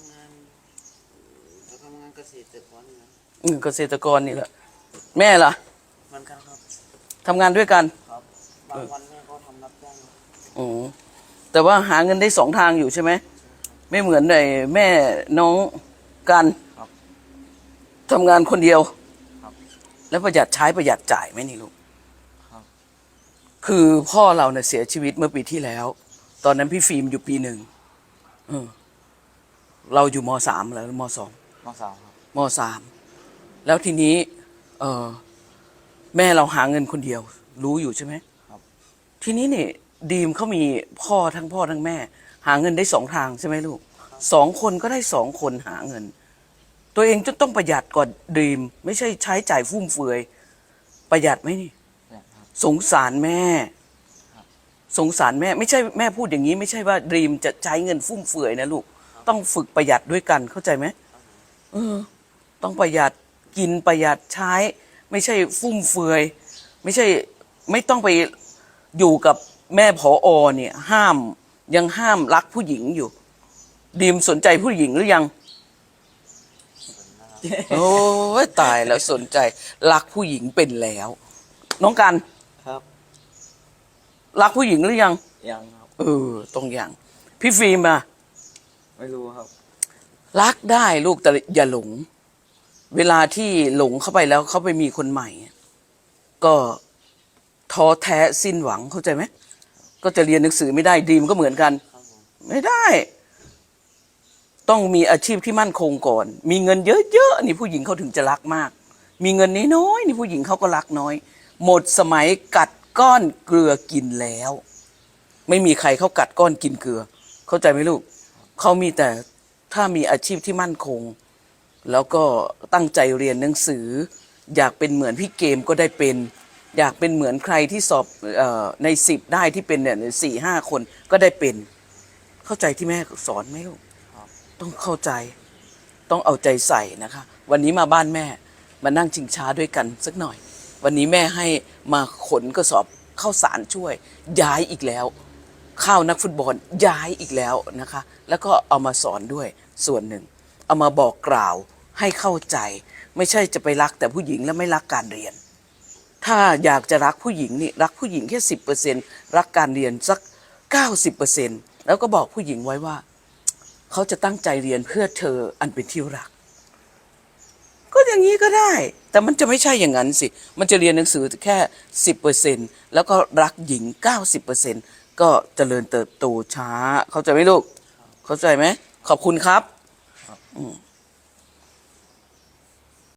ำงานเราทำงานเกษตรกรนี่นะอืมเกษตรกรนี่แหละแม่ล่ะเหมือนกันครับทำงานด้วยกันครับ บางวันแม่ก็ทำรับจ้างอ๋อแต่ว่าหาเงินได้สองทางอยู่ใช่ไหมไม่เหมือนไอ้แม่น้องกันครับ ทำงานคนเดียว ครับ แล้วประหยัดใช้ประหยัดจ่ายไหมนี่ลูก ครับ คือพ่อเราเนี่ยเสียชีวิตเมื่อปีที่แล้ว ตอนนั้นพี่ฟิล์มอยู่ปีหนึ่งเออ เราอยู่มสามแล้วมสองมสามครับมสามแล้วทีนี้ เออแม่เราหาเงินคนเดียว รู้อยู่ใช่ไหมครับ ทีนี้เนี่ยดีมเขามีพ่อทั้งพ่อทั้งแม่ หาเงินได้สองทางใช่ไหมลูกสองคนก็ได้สองคนหาเงิน ตัวเองจะต้องประหยัดก่อนดีม ไม่ใช่ใช้จ่ายฟุ่มเฟือย ประหยัดไหมนี่เนี่ยครับสงสารแม่ครับสงสารแม่ ไม่ใช่แม่พูดอย่างนี้ ไม่ใช่ว่าดีมจะใช้เงินฟุ่มเฟือยนะลูก ต้องฝึกประหยัดด้วยกันเข้าใจไหมเออ ต้องประหยัดกินประหยัดใช้ ไม่ใช่ฟุ่มเฟือย ไม่ใช่ไม่ต้องไปอยู่กับแม่ผออเนี่ย ห้ามยังห้ามรักผู้หญิงอยู่ ดีมสนใจผู้หญิงหรือยัง โอ้ยตายแล้วสนใจ รักผู้หญิงเป็นแล้ว น้องกันครับ รักผู้หญิงหรือยัง ยังครับ เออตรงอย่าง พี่ฟิล์มอะ ไม่รู้ครับ รักได้ลูกแต่อย่าหลง เวลาที่หลงเข้าไปแล้วเขาไปมีคนใหม่ ก็ท้อแท้สิ้นหวังเข้าใจไหมก็จะเรียนหนังสือไม่ได้ดีมก็เหมือนกัน ไม่ได้ ต้องมีอาชีพที่มั่นคงก่อน มีเงินเยอะๆนี่ผู้หญิงเขาถึงจะรักมาก มีเงินน้อยๆนี่ผู้หญิงเขาก็รักน้อย หมดสมัยกัดก้อนเกลือกินแล้ว ไม่มีใครเขากัดก้อนกินเกลือ เข้าใจไหมลูก เขามีแต่ถ้ามีอาชีพที่มั่นคง แล้วก็ตั้งใจเรียนหนังสือ อยากเป็นเหมือนพี่เกมก็ได้เป็น อยากเป็นเหมือนใครที่สอบออในสิบได้ที่เป็นเนี่ยสี่ห้าคนก็ได้เป็น เข้าใจที่แม่สอนไหมลูกต้องเข้าใจ ต้องเอาใจใส่นะคะ วันนี้มาบ้านแม่มานั่งชิงช้าด้วยกันสักหน่อย วันนี้แม่ให้มาขนกระสอบข้าวสารช่วย ย้ายอีกแล้ว ข้าวนักฟุตบอลย้ายอีกแล้วนะคะ แล้วก็เอามาสอนด้วยส่วนหนึ่ง เอามาบอกกล่าวให้เข้าใจ ไม่ใช่จะไปรักแต่ผู้หญิงแล้วไม่รักการเรียน ถ้าอยากจะรักผู้หญิงนี่รักผู้หญิงแค่สิบเปอร์เซ็นรักการเรียนสักเก้าสิบเปอร์เซ็นแล้วก็บอกผู้หญิงไว้ว่า เขาจะตั้งใจเรียนเพื่อเธออันเป็นที่รัก ก็อย่างนี้ก็ได้ แต่มันจะไม่ใช่อย่างนั้นสิ มันจะเรียนหนังสือแค่สิบเปอร์เซ็นแล้วก็รักหญิงเก้าสิบเปอร์เซ็น ก็เจริญเติบโตช้า เข้าใจไหมลูก เข้าใจไหม ขอบคุณครับครับอืม